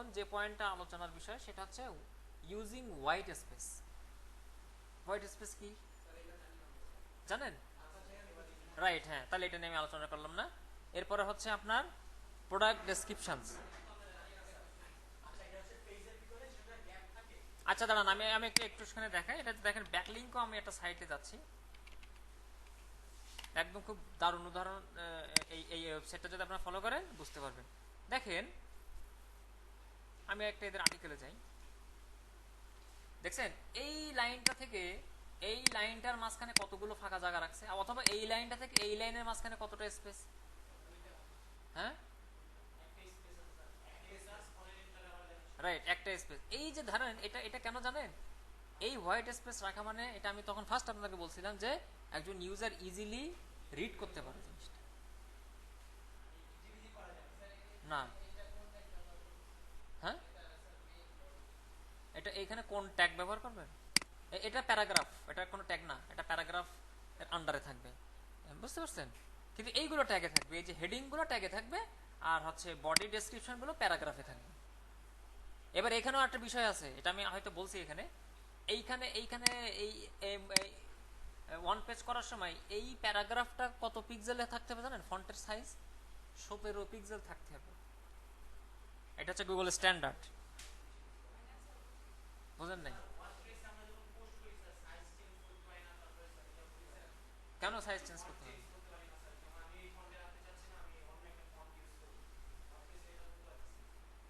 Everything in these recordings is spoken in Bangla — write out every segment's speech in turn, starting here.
এখন যে পয়েন্টটা আলোচনার বিষয়, সেটা হচ্ছে using white space white space কি? জানেন? রাইট হ্যাঁ তাহলে এটা নিয়ে আমি আলোচনা করলাম না। এরপরে হচ্ছে আপনার প্রোডাক্ট ডেসক্রিপশনস আচ্ছা দাঁড়ান, আমি আমি একটু একটু সেখানে দেখাই। এটা দেখেন ব্যাকলিংকও আমি একটা সাইটে যাচ্ছি। একদম খুব দারুণ উদাহরণ এই এই ওয়েবসাইটটা যদি আপনারা ফলো করেন, বুঝতে পারবেন। দেখেন আমি একটা এদের আর্টিকেলে যাই। দেখছেন? এই লাইনটা থেকে, এই লাইনটার মাঝখানে কতগুলো ফাঁকা জায়গা রাখছে? অথবা এই লাইনটা থেকে এই লাইনের মাঝখানে কতটা স্পেস হ্যাঁ? রাইট একটা স্পেস এই যে ধরেন, এটা এটা কেন জানেন? এই হোয়াইট স্পেস রাখা মানে এটা আমি তখন ফার্স্ট আপনাকে বলছিলাম যে, একজন ইউজার ইজিলি রিড করতে পারে জিনিসটা না হ্যাঁ এটা এখানে কোন ট্যাগ ব্যবহার করবেন? এটা প্যারাগ্রাফ এটা কোনো ট্যাগ না, এটা প্যারাগ্রাফ এর আন্ডারে থাকবে। বুঝতে পারছেন? কিন্তু এইগুলো ট্যাগে থাকবে, এই যে হেডিংগুলো ট্যাগে থাকবে, আর হচ্ছে বডি ডেসক্রিপশনগুলো প্যারাগ্রাফে থাকবে। এবার এখানেও একটা বিষয় আছে, এটা আমি হয়তো বলছি এখানে। এইখানে এইখানে এই ওয়ান পেজ করার সময় এই প্যারাগ্রাফটা কত পিক্সেলে থাকতে হবে জানেন? ফন্টের সাইজ সতেরো পিক্সেল থাকতে হবে। এটা হচ্ছে গুগল স্ট্যান্ডার্ড বুঝেন নাই? কেন সাইজ চেঞ্জ করতে হবে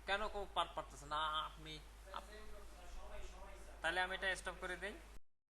কেন কেউ পার পারতেছে না? আপনি তাহলে আমি এটা স্টপ করে দেই।